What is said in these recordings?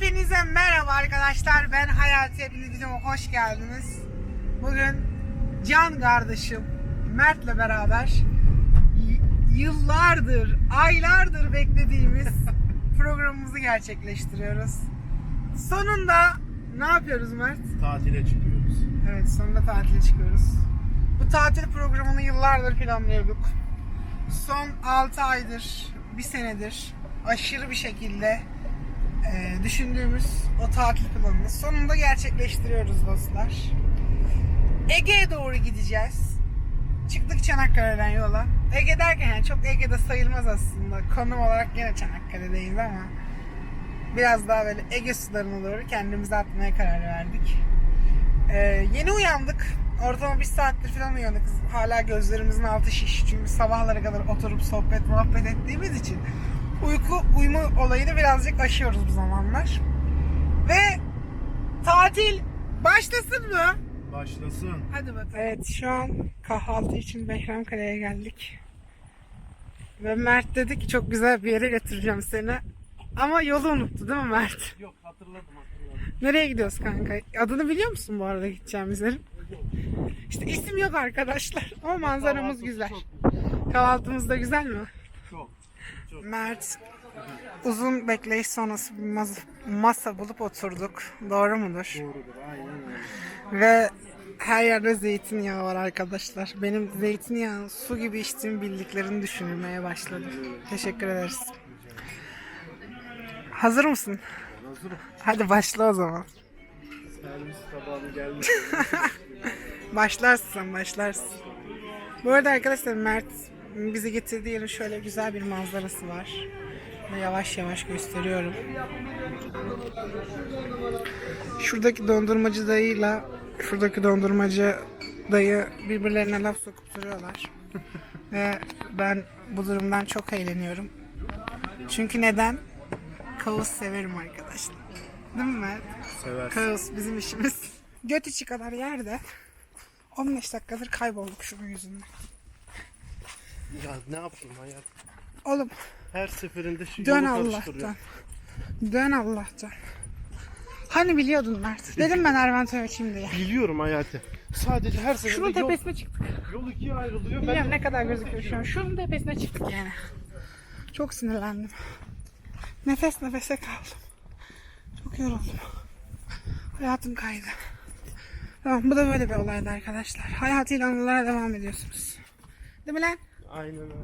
Hepinize merhaba arkadaşlar. Ben Hayati. Hepiniz videoma hoş geldiniz. Bugün Can kardeşim Mert'le beraber yıllardır, aylardır beklediğimiz programımızı gerçekleştiriyoruz. Sonunda ne yapıyoruz Mert? Tatile çıkıyoruz. Evet sonunda tatile çıkıyoruz. Bu tatil programını yıllardır planlıyorduk. Son 6 aydır, bir senedir aşırı bir şekilde e, düşündüğümüz o tatil planını sonunda gerçekleştiriyoruz dostlar. Ege'ye doğru gideceğiz. Çıktık Çanakkale'den yola. Ege derken yani çok Ege'de sayılmaz aslında. Konum olarak yine Çanakkale'deyiz ama biraz daha böyle Ege sularına doğru kendimizi atmaya karar verdik. Ee, yeni uyandık. Ortalama bir saattir falan uyandık. Hala gözlerimizin altı şiş. Çünkü sabahlara kadar oturup sohbet muhabbet ettiğimiz için uyku uyuma olayını birazcık aşıyoruz bu zamanlar. Ve tatil başlasın mı? Başlasın. Hadi bakalım. Evet şu an kahvaltı için Behramkale'ye geldik. Ve Mert dedi ki çok güzel bir yere götüreceğim seni. Ama yolu unuttu değil mi Mert? Yok hatırladım hatırladım. Nereye gidiyoruz kanka? Adını biliyor musun bu arada gideceğimiz yerin? İşte isim yok arkadaşlar ama manzaramız güzel. Kahvaltımız da güzel mi? Mert uzun bekleyiş sonrası bir mas- masa bulup oturduk. Doğru mudur? Doğrudur aynen öyle. Ve her yerde zeytinyağı var arkadaşlar. Benim zeytinyağı su gibi içtiğimi bildiklerini düşünmeye başladım. Teşekkür ederiz. Hazır mısın? Hazırım. Hadi başla o zaman. Servis tabağını geldi. Başlarsın başlarsın. Bu arada arkadaşlar Mert bizi getirdiği yerin şöyle güzel bir manzarası var. Yavaş yavaş gösteriyorum. Şuradaki dondurmacı dayıyla şuradaki dondurmacı dayı birbirlerine laf sokup duruyorlar. Ve ben bu durumdan çok eğleniyorum. Çünkü neden? Kaos severim arkadaşlar. Değil mi Mert? Seversin. Kaos bizim işimiz. Göt içi kadar yerde 15 dakikadır kaybolduk şunun yüzünden. Ya ne yaptım hayat? Oğlum Her seferinde şu dön yolu karıştırıyor. Allah'tan. Dön Allah'tan. Hani biliyordun Mert? Dedim ben Ervant'a açayım diye. Biliyorum hayatı. Sadece her Şunun seferinde yol, tepesine çıktık. yol ikiye ayrılıyor. Bilmiyorum Ben ne kadar gözüküyor şu an. Şunun tepesine çıktık yani. Çok sinirlendim. Nefes nefese kaldım. Çok yoruldum. Hayatım kaydı. Tamam bu da böyle bir olaydı arkadaşlar. Hayatıyla anılara devam ediyorsunuz. Değil mi lan? Aynen öyle.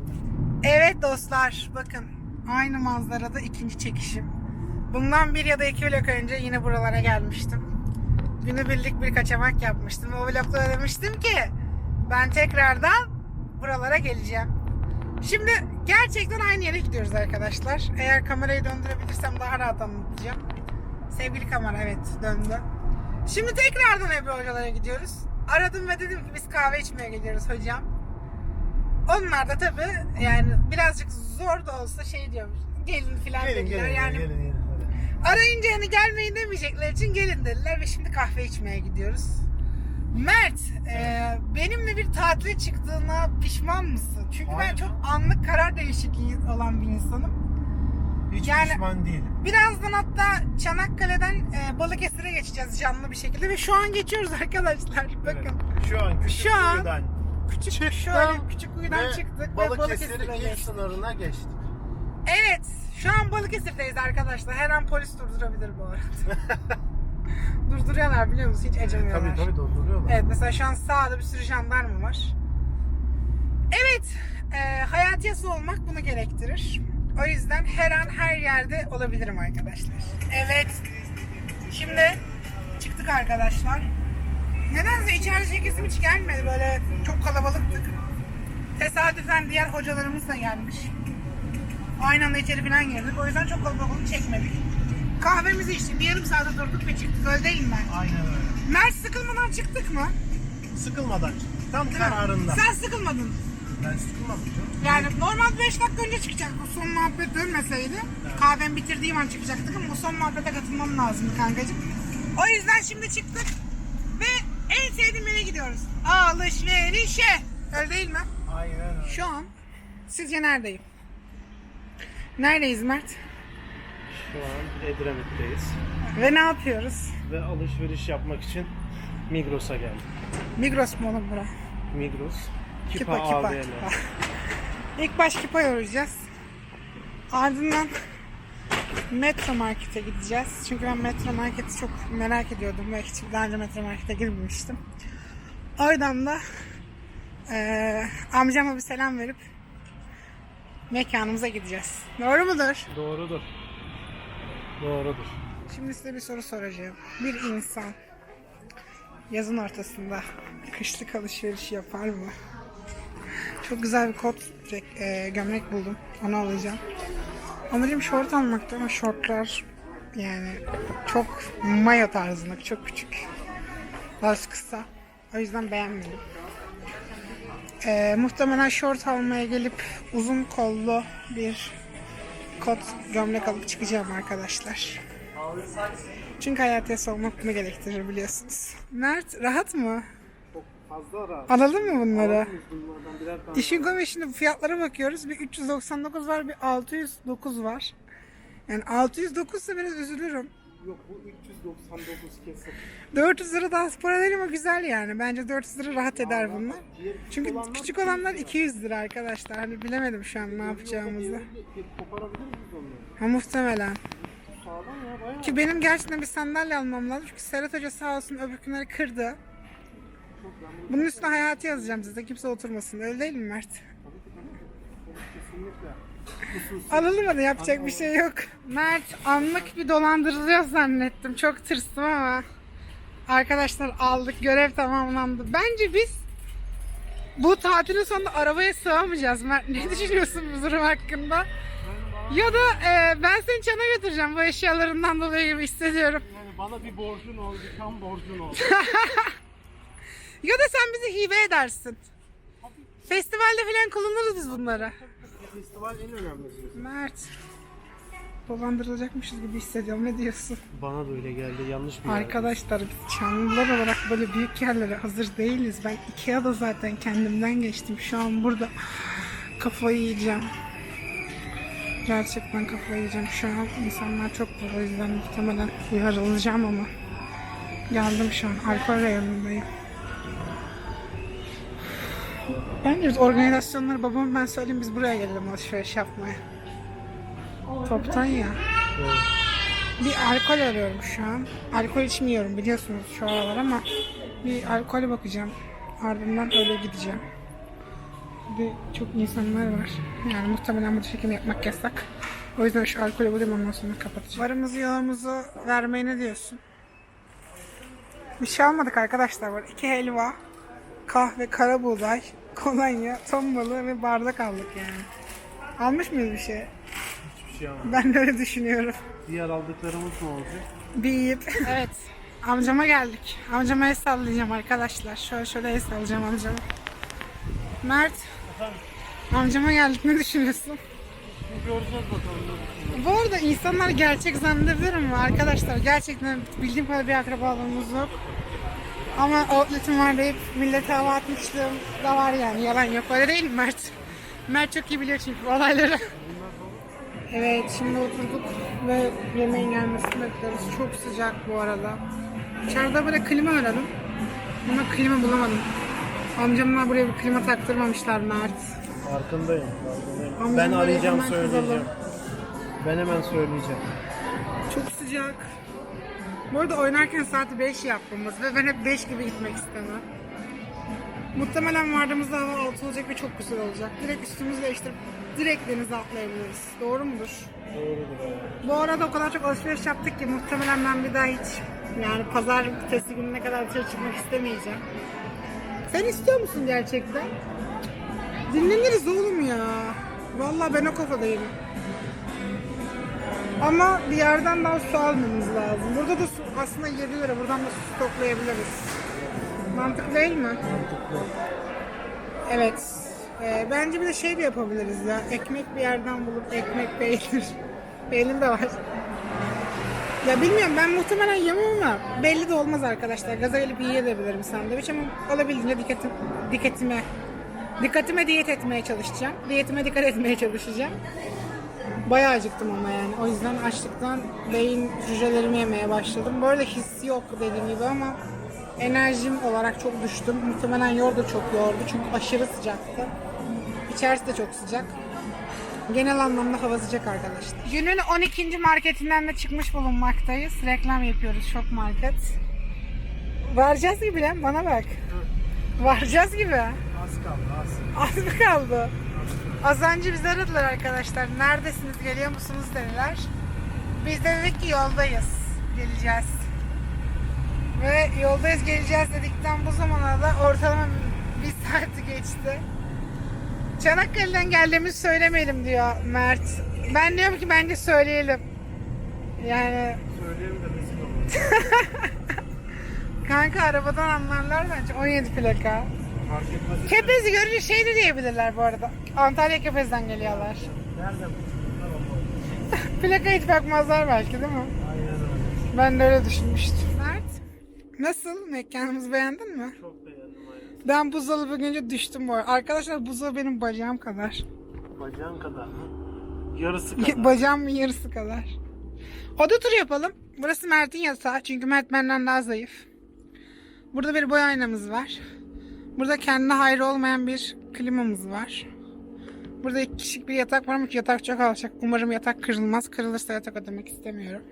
Evet dostlar bakın aynı manzarada ikinci çekişim. Bundan bir ya da iki vlog önce yine buralara gelmiştim. Günübirlik bir kaçamak yapmıştım. O vlogda da demiştim ki ben tekrardan buralara geleceğim. Şimdi gerçekten aynı yere gidiyoruz arkadaşlar. Eğer kamerayı döndürebilirsem daha rahat anlatacağım. Sevgili kamera evet döndü. Şimdi tekrardan Ebru hocalara gidiyoruz. Aradım ve dedim ki biz kahve içmeye gidiyoruz hocam. Onlar da tabii yani birazcık zor da olsa şey diyormuş. Gelin filan Gelin dediler. gelin yani gelin gelin. arayınca hani gelmeyin demeyecekler için gelin dediler ve şimdi kahve içmeye gidiyoruz. Mert, e, benimle bir tatile çıktığına pişman mısın? Çünkü ben Hayır. çok anlık karar değişikliği olan bir insanım. Hiç Yani- pişman değilim. Birazdan hatta Çanakkale'den e, Balıkesir'e geçeceğiz canlı bir şekilde ve şu an geçiyoruz arkadaşlar. Bakın. Evet. Şu an küçük Şu an Küçük Çıktım şöyle küçük kuyudan ve çıktık ve Balıkesir'in Balıkesir'e ilk geçtik. sınırına geçtik. Evet, şu an Balıkesir'deyiz arkadaşlar. Her an polis durdurabilir bu arada. Durduruyorlar biliyor musun? Hiç acımıyorlar. Tabii tabii dolduruyorlar. Evet, mesela şu an sağda bir sürü jandarma var. Evet, e, hayatiyası olmak bunu gerektirir. O yüzden her an her yerde olabilirim arkadaşlar. Evet, şimdi çıktık arkadaşlar. Nedense içeride çekesim hiç gelmedi. Böyle çok kalabalıktık. Tesadüfen diğer hocalarımız da gelmiş. Aynı anda içeri falan girdik. O yüzden çok kalabalık çekmedik. Kahvemizi içtik. Bir yarım saate durduk ve çıktık. Öyle değil mi ben? Aynen öyle. Mert sıkılmadan çıktık mı? Sıkılmadan. Tam Değil mi? kararında. Sen sıkılmadın. Ben sıkılmadım canım. Yani normal 5 dakika önce çıkacaktık. Son muhabbet dönmeseydi. Kahvem bitirdiğim an çıkacaktık ama o son muhabbete katılmam lazımdı kankacığım. O yüzden şimdi çıktık ve en sevdiğim yere gidiyoruz. Alışverişe. Öyle değil mi? Aynen öyle. Şu an sizce neredeyim? Neredeyiz Mert? Şu an Edremit'teyiz. Ve ne yapıyoruz? Ve alışveriş yapmak için Migros'a geldik. Migros mu oğlum bura? Migros. Kipa, Kipa. AVM. kipa. İlk baş kipa yoracağız. Ardından Metro Market'e gideceğiz. Çünkü ben Metro Market'i çok merak ediyordum ve hiç daha önce Metro Market'e girmemiştim. Oradan da eee amcama bir selam verip mekanımıza gideceğiz. Doğru mudur? Doğrudur. Doğrudur. Şimdi size bir soru soracağım. Bir insan yazın ortasında kışlık alışveriş yapar mı? Çok güzel bir kot e, gömlek buldum. Onu alacağım. Amacım şort almaktı ama şortlar yani çok mayo tarzında, çok küçük. Biraz kısa. O yüzden beğenmedim. E, muhtemelen şort almaya gelip uzun kollu bir kot gömlek alıp çıkacağım arkadaşlar. Çünkü hayata soğumak bunu gerektirir biliyorsunuz. Mert rahat mı? Çok fazla rahat. Alalım mı bunları? İşin komik şimdi fiyatlara bakıyoruz. Bir 399 var bir 609 var. Yani 609 ise biraz üzülürüm. Yok bu 399 kesin. 400 lira daha para değil ama güzel yani. Bence 400 lira rahat eder bunlar. Diğer Çünkü olanlar küçük olanlar 200 lira arkadaşlar. Hani bilemedim şu an ne yapacağımızı. Koparabilir miyiz onları? Ha muhtemelen. Sağlam ya bayağı. Ki benim gerçekten bir sandalye almam lazım. Çünkü Serhat Hoca sağ olsun öbür günleri kırdı. Bunun üstüne hayatı yazacağım size. Kimse oturmasın. Öyle değil mi Mert? Kesinlikle. Alalım yapacak bir şey yok. Mert anlık bir dolandırılıyor zannettim. Çok tırstım ama. Arkadaşlar aldık. Görev tamamlandı. Bence biz bu tatilin sonunda arabaya sığamayacağız Mert. Ne düşünüyorsun bu durum hakkında? Ya da e, ben seni çana götüreceğim bu eşyalarından dolayı gibi hissediyorum. Yani bana bir borcun oldu, tam borcun oldu. Ya da sen bizi hibe edersin. Festivalde falan kullanırız biz bunları. Festival en önemlisi. Mert. Dolandırılacakmışız gibi hissediyorum. Ne diyorsun? Bana da öyle geldi, yanlış bir. Arkadaşlar biz Çamlılar olarak böyle büyük yerlere hazır değiliz. Ben Ikea'da zaten kendimden geçtim. Şu an burada kafayı yiyeceğim. Gerçekten kafayı yiyeceğim. Şu an insanlar çok var. O yüzden muhtemelen uyarılacağım ama. Geldim şu an. Alkol reyonundayım. Bence biz organizasyonları babama ben söyleyeyim biz buraya gelelim alışveriş yapmaya. Toptan ya. Bir alkol arıyorum şu an. Alkol içmiyorum biliyorsunuz şu aralar ama bir alkole bakacağım. Ardından öyle gideceğim. Bir çok insanlar var. Yani muhtemelen burada çekim yapmak yasak. O yüzden şu alkolü bulayım ondan sonra kapatacağım. Varımızı yoğumuzu vermeye ne diyorsun? Bir şey almadık arkadaşlar. Var. İki helva, kahve, kara buğday, kolonya, ton balığı ve bardak aldık yani. Almış mıyız bir şey? Hiçbir şey ama. Ben de öyle düşünüyorum. Diğer aldıklarımız ne olacak? Bir yiyip. Evet. Amcama geldik. Amcama el sallayacağım arkadaşlar. Şöyle şöyle el sallayacağım amcama. Mert. Amcama geldik. Ne düşünüyorsun? Göreceğiz bakalım. Bu arada insanlar gerçek zannedebilir mi? Arkadaşlar gerçekten bildiğim kadar bir akrabalığımız yok. Ama outlet'im var deyip millete hava atmışlığım da var yani. Yalan yok. Öyle değil mi Mert? Mert çok iyi biliyor çünkü olayları. Evet şimdi oturduk ve yemeğin gelmesini bekliyoruz. Çok sıcak bu arada. İçeride böyle klima aradım. Ama klima bulamadım. Amcamlar buraya bir klima taktırmamışlar Mert. Farkındayım. Ben arayacağım, hemen söyleyeceğim. kızalım. Ben hemen söyleyeceğim. Çok sıcak. Bu arada oynarken saati 5 yapmamız ve ben hep 5 gibi gitmek istemem. Muhtemelen vardığımızda hava 6 olacak ve çok güzel olacak. Direkt üstümüzü değiştirip direkt denize atlayabiliriz. Doğru mudur? Doğrudur. Bu arada o kadar çok alışveriş yaptık ki muhtemelen ben bir daha hiç yani pazar vitesi gününe kadar dışarı çıkmak istemeyeceğim. Sen istiyor musun gerçekten? Dinleniriz oğlum ya. Vallahi ben o kafadayım. Ama bir yerden daha su almamız lazım. Burada da su aslında 7 lira. Buradan da su stoklayabiliriz. Mantıklı değil mi? Evet. Ee, bence bir de şey de yapabiliriz ya. Ekmek bir yerden bulup ekmek peynir. Peynir de var. Ya bilmiyorum ben muhtemelen yemem ama belli de olmaz arkadaşlar. Gaza gelip yiyebilirim sandviç ama olabildiğince dikkatim, dikkatime dikkatime diyet etmeye çalışacağım. Diyetime dikkat etmeye çalışacağım. Bayağı acıktım ama yani. O yüzden açlıktan beyin hücrelerimi yemeye başladım. Bu arada hissi yok dediğim gibi ama enerjim olarak çok düştüm. Muhtemelen yor da çok yordu çünkü aşırı sıcaktı. İçerisi de çok sıcak. Genel anlamda hava sıcak arkadaşlar. Günün 12. marketinden de çıkmış bulunmaktayız. Reklam yapıyoruz Şok Market. Varacağız gibi lan bana bak. Varacağız gibi. Az kaldı az. Az mı kaldı? Az önce bizi aradılar arkadaşlar. Neredesiniz, geliyor musunuz dediler. Biz de dedik ki yoldayız. Geleceğiz. Ve yoldayız geleceğiz dedikten bu zamana da ortalama bir saati geçti. Çanakkale'den geldiğimizi söylemeyelim diyor Mert. Ben diyorum ki bence söyleyelim. Yani Söyleyeyim de rezil kanka arabadan anlarlar bence 17 plaka. Kepez'i görünce şey de diyebilirler bu arada. Antalya Kepez'den geliyorlar. Oğlum. Plaka hiç bakmazlar belki değil mi? Aynen öyle. Ben de öyle düşünmüştüm. Mert, nasıl? Mekanımızı beğendin mi? Çok beğendim aynen. Ben buzdolabı görünce düştüm bu arada. Arkadaşlar buzdolabı benim bacağım kadar. Bacağın kadar mı? Yarısı kadar. Bacağımın yarısı kadar. Oda turu yapalım. Burası Mert'in yatağı. Çünkü Mert benden daha zayıf. Burada bir boy aynamız var. Burada kendine hayrı olmayan bir klimamız var. Burada iki kişilik bir yatak var ama yatak çok alçak. Umarım yatak kırılmaz. Kırılırsa yatak ödemek istemiyorum.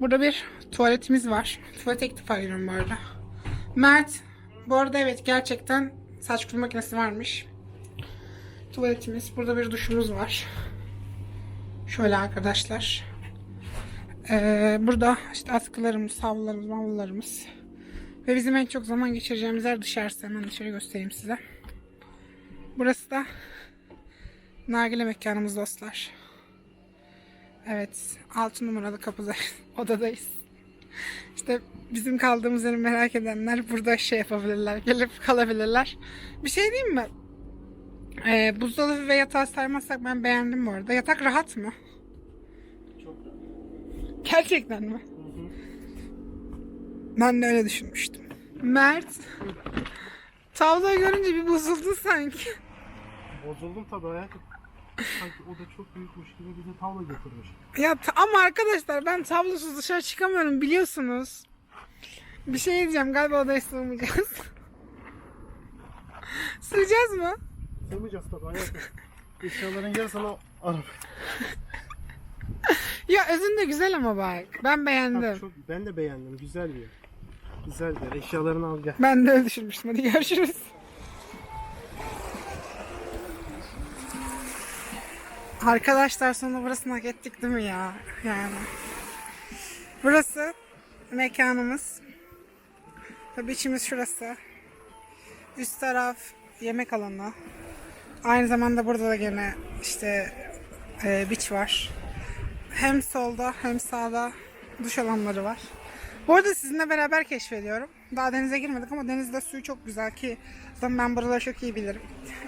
Burada bir tuvaletimiz var. Tuvalete ilk defa giriyorum bu arada. Mert, bu arada evet gerçekten saç kurutma makinesi varmış. Tuvaletimiz. Burada bir duşumuz var. Şöyle arkadaşlar. Ee, burada işte askılarımız, havlularımız, mavlularımız. Ve bizim en çok zaman geçireceğimiz yer dışarısı. Hemen dışarı göstereyim size. Burası da nargile mekanımız dostlar. Evet. 6 numaralı kapıda odadayız. İşte bizim kaldığımız yeri merak edenler burada şey yapabilirler. Gelip kalabilirler. Bir şey diyeyim mi? Ee, buzdolabı ve yatağı saymazsak ben beğendim bu arada. Yatak rahat mı? Çok rahat. Gerçekten mi? Ben de öyle düşünmüştüm. Mert. Tavlayı görünce bir bozuldu sanki. Bozuldum tabii hayatım. Sanki o da çok büyükmüş gibi bize tavla getirmiş. Ya ta- ama arkadaşlar ben tablosuz dışarı çıkamıyorum biliyorsunuz. Bir şey diyeceğim galiba odaya sığmayacağız. Sığacağız mı? Sığmayacağız tabii hayatım. Eşyaların yarısını o araba. Ya özünde güzel ama bak. Ben beğendim. Çok, ben de beğendim. Güzel bir yer. Güzel yer. Eşyalarını al gel. Ben de öyle düşünmüştüm. Hadi görüşürüz. Arkadaşlar sonra burasını hak ettik değil mi ya? Yani. Burası mekanımız. Tabii içimiz şurası. Üst taraf yemek alanı. Aynı zamanda burada da gene işte e, beach var. Hem solda hem sağda duş alanları var. Bu arada sizinle beraber keşfediyorum. Daha denize girmedik ama denizde suyu çok güzel ki zaten ben buraları çok iyi bilirim.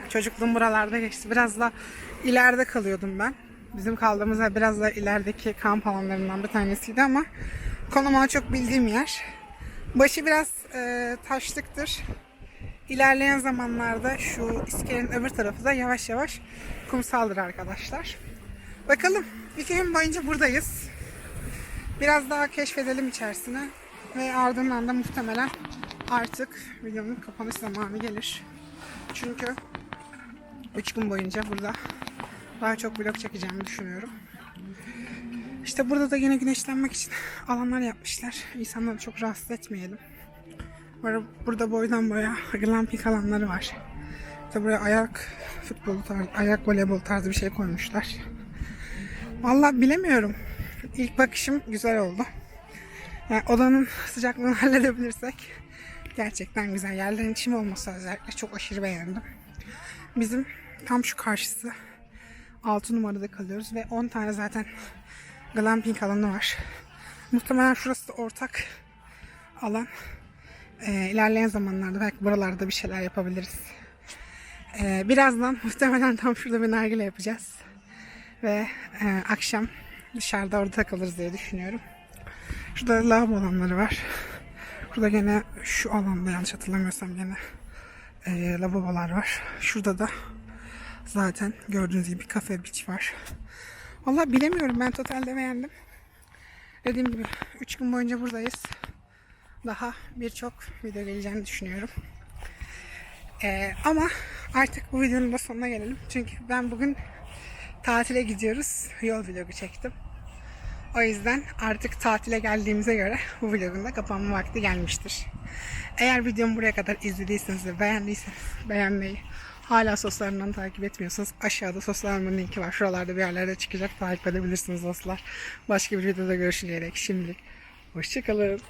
Çocukluğum buralarda geçti. Biraz da ileride kalıyordum ben. Bizim kaldığımız yer biraz da ilerideki kamp alanlarından bir tanesiydi ama konumu çok bildiğim yer. Başı biraz e, taşlıktır. İlerleyen zamanlarda şu iskelenin öbür tarafı da yavaş yavaş kumsaldır arkadaşlar. Bakalım. İki gün boyunca buradayız. Biraz daha keşfedelim içerisine. Ve ardından da muhtemelen artık videonun kapanış zamanı gelir. Çünkü 3 gün boyunca burada daha çok vlog çekeceğimi düşünüyorum. İşte burada da yine güneşlenmek için alanlar yapmışlar. İnsanları çok rahatsız etmeyelim. Burada boydan boya glamping alanları var. İşte buraya ayak futbolu tarzı, ayak voleybol tarzı bir şey koymuşlar. Vallahi bilemiyorum. İlk bakışım güzel oldu. Yani odanın sıcaklığını halledebilirsek gerçekten güzel. Yerlerin içim olması özellikle çok aşırı beğendim. Bizim tam şu karşısı 6 numarada kalıyoruz ve 10 tane zaten glamping alanı var. Muhtemelen şurası da ortak alan. Ee, ilerleyen zamanlarda belki buralarda bir şeyler yapabiliriz. Ee, birazdan muhtemelen tam şurada bir nargile yapacağız. Ve e, akşam dışarıda orada takılırız diye düşünüyorum. Şurada lavabo alanları var. Burada gene şu alanda yanlış hatırlamıyorsam gene e, lavabolar var. Şurada da zaten gördüğünüz gibi kafe beach var. Valla bilemiyorum ben totalde beğendim. Dediğim gibi 3 gün boyunca buradayız. Daha birçok video geleceğini düşünüyorum. Ee, ama artık bu videonun da sonuna gelelim. Çünkü ben bugün tatile gidiyoruz. Yol vlogu çektim. O yüzden artık tatile geldiğimize göre bu vlogun da kapanma vakti gelmiştir. Eğer videomu buraya kadar izlediyseniz ve beğendiyseniz beğenmeyi, hala soslarından takip etmiyorsanız aşağıda soslarımın linki var. Şuralarda bir yerlerde çıkacak. Takip edebilirsiniz dostlar. Başka bir videoda görüşünceye dek şimdilik hoşçakalın.